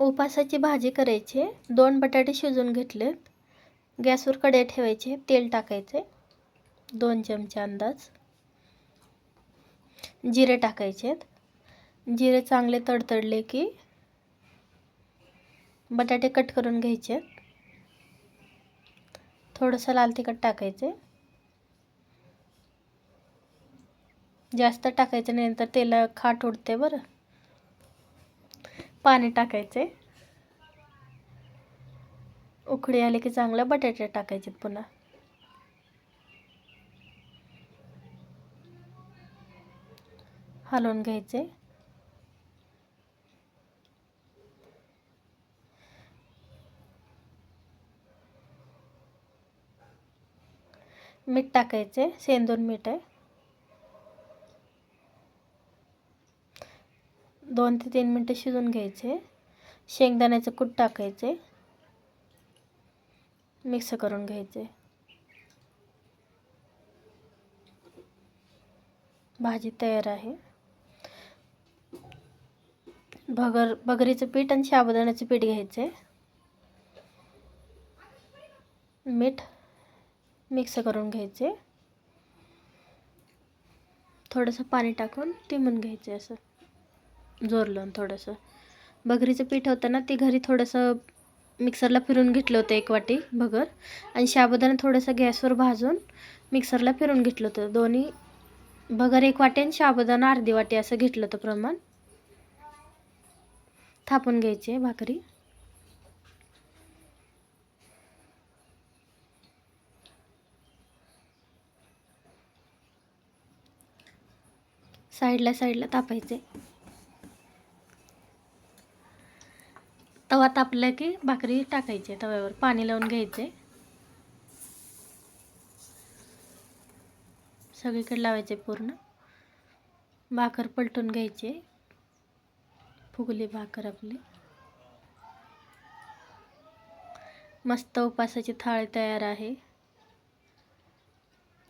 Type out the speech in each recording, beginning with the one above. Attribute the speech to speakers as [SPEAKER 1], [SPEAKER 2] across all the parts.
[SPEAKER 1] उपासाची भाजी करायची दोन बटाटे शिजवून घेतलेत गॅसवर कढई ठेवायचे तेल टाकायचे दोन चमचे अंदाज जिरे टाकायचे जिरे चांगले तडतडले की बटाटे कट करून घ्यायचे थोडंसं लाल तिखट टाकायचे जास्त टाकायचं नाही तर तेला खाट उडते बरं. पाणी टाकायचे. उकळी आली की चांगलं बटाटे टाकायचे पुन्हा. हलवून घ्यायचे. मीठ टाकायचे सेंदूर मीठ आहे. दोन ते तीन मिनटं शिजून घ्यायचे. शेंगदाण्याचं कूट टाकायचे. मिक्स करून घ्यायचे. भाजी तयार आहे. भगर भगरीचं पीठ आणि साबुदाण्याचं पीठ घ्यायचे. मीठ मिक्स करून घ्यायचे. थोडंसं पाणी टाकून टिमून घ्यायचे असं. जोर लावून थोडंसं. भगरीचं पीठ होतं ना ते घरी थोडंसं मिक्सरला फिरून घेतलं होतं एक वाटी भगर आणि साबुदाणा थोडंसं गॅसवर भाजून मिक्सरला फिरून घेतलं होतं. दोन्ही भगर एक वाटी आणि साबुदाणा अर्धी वाटी असं घेतलं होतं प्रमाण. थापून घ्यायचे भाकरी. साईडला साईडला तापायचे. तवा तापला की भाकरी टाकायची तव्यावर. पाणी लावून घ्यायचे सगळीकडे लावायचे पूर्ण. भाकर पलटून घ्यायचे. फुगली भाकर आपली. मस्त उपासाची थाळी तयार आहे.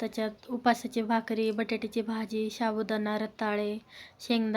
[SPEAKER 1] त्याच्यात उपासाची भाकरी बटाट्याची भाजी साबुदाणा रताळे शेंगदा